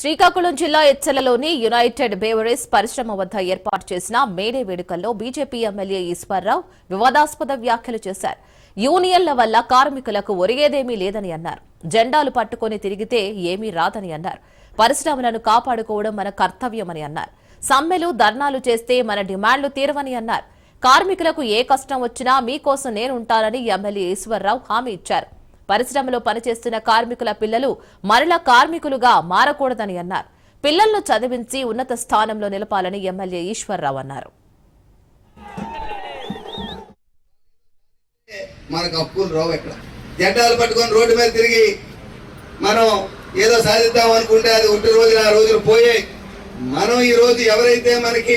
శ్రీకాకుళం జిల్లా ఎచ్చలలోని United beverage పరిశ్రమ వద్ద ఏర్పాటు చేసిన మేడే వేడుకల్లో బీజేపీ ఎమ్మెల్యే ఈశ్వర్రావు వివాదాస్పద వ్యాఖ్యలు చేశారు. యూనియన్ల వల్ల కార్మికులకు ఒరిగేదేమీ లేదని అన్నారు. జెండాలు పట్టుకొని తిరిగితే ఏమీ రాదని అన్నారు. పరిశ్రమలను కాపాడుకోవడం మన కర్తవ్యమని అన్నారు. సమ్మెలు ధర్నాలు చేస్తే మన డిమాండ్లు తీరవని అన్నారు. కార్మికులకు ఏ కష్టం వచ్చినా మీకోసం నేనుంటానని ఎమ్మెల్యే ఈశ్వర్రావు హామీ ఇచ్చారు. పరిశ్రమలో పనిచేస్తున్న కార్మికుల పిల్లలు మరల కార్మికులుగా మారకూడదని అన్నారు. పిల్లలను చదివించి ఉన్నత స్థానంలో నిలపాలని ఎమ్మెల్యే ఈశ్వరరావు అన్నారు. మనకు అప్పులు రావు ఇక్కడ జెండాలు పట్టుకొని రోడ్డు మీద తిరిగి మనం ఏదో సాధిద్దాం అనుకుంటే అది ఒకటి రోజులు ఆ రోజులు పోయే మనం ఈ రోజు ఎవరైతే మనకి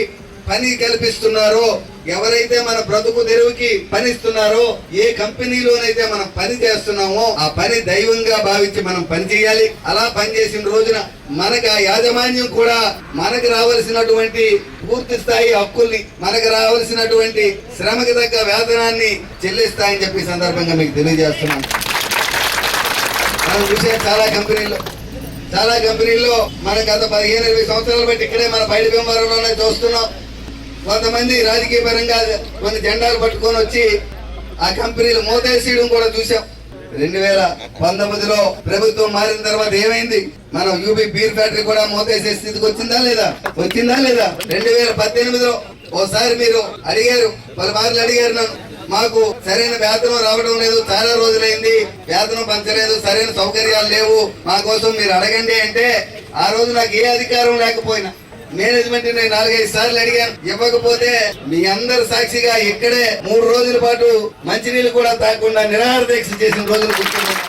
పని కల్పిస్తున్నారో ఎవరైతే మన బ్రతుకు తెరువుకి పనిస్తున్నారో ఏ కంపెనీలోనైతే మనం పని చేస్తున్నామో ఆ పని దైవంగా భావించి మనం పని చేయాలి. అలా పని చేసిన రోజున మనకు ఆ యాజమాన్యం కూడా మనకు రావాల్సినటువంటి పూర్తి స్థాయి హక్కుల్ని మనకు రావాల్సినటువంటి శ్రమకి తగ్గ వేతనాన్ని చెల్లిస్తాయని చెప్పి సందర్భంగా మీకు తెలియజేస్తున్నాను. మనం చూసే చాలా కంపెనీల్లో చాలా కంపెనీల్లో మన గత పదిహేను ఇరవై సంవత్సరాలు బట్టి ఇక్కడే మన బయట భీమవరంలోనే చూస్తున్నాం. కొంతమంది రాజకీయ పరంగా కొన్ని జెండాలు పట్టుకొని వచ్చి ఆ కంపెనీలు మూతేసేయడం కూడా చూసాం రెండు వేల పంతొమ్మిదిలో ప్రభుత్వం మారిన తర్వాత ఏమైంది? మనం యూపీ బీర్ ఫ్యాక్టరీ కూడా మూతేసే స్థితికి వచ్చిందా లేదా? వచ్చిందా లేదా? రెండు వేల పద్దెనిమిదిలో ఓసారి మీరు అడిగారు. పలుమార్లు అడిగారు నన్ను. మాకు సరైన వేతనం రావడం లేదు చాలా రోజులైంది. వేతనం పంచలేదు సరైన సౌకర్యాలు లేవు. మా కోసం మీరు అడగండి అంటే ఆ రోజు నాకు ఏ అధికారం లేకపోయినా మేనేజ్మెంట్ నేను నాలుగైదు సార్లు అడిగాను. ఇవ్వకపోతే మీ అందరు సాక్షిగా ఇక్కడే మూడు రోజుల పాటు మంచినీళ్ళు కూడా తాగకుండా నిరాహార దీక్ష చేసిన రోజులు గుర్తున్నాను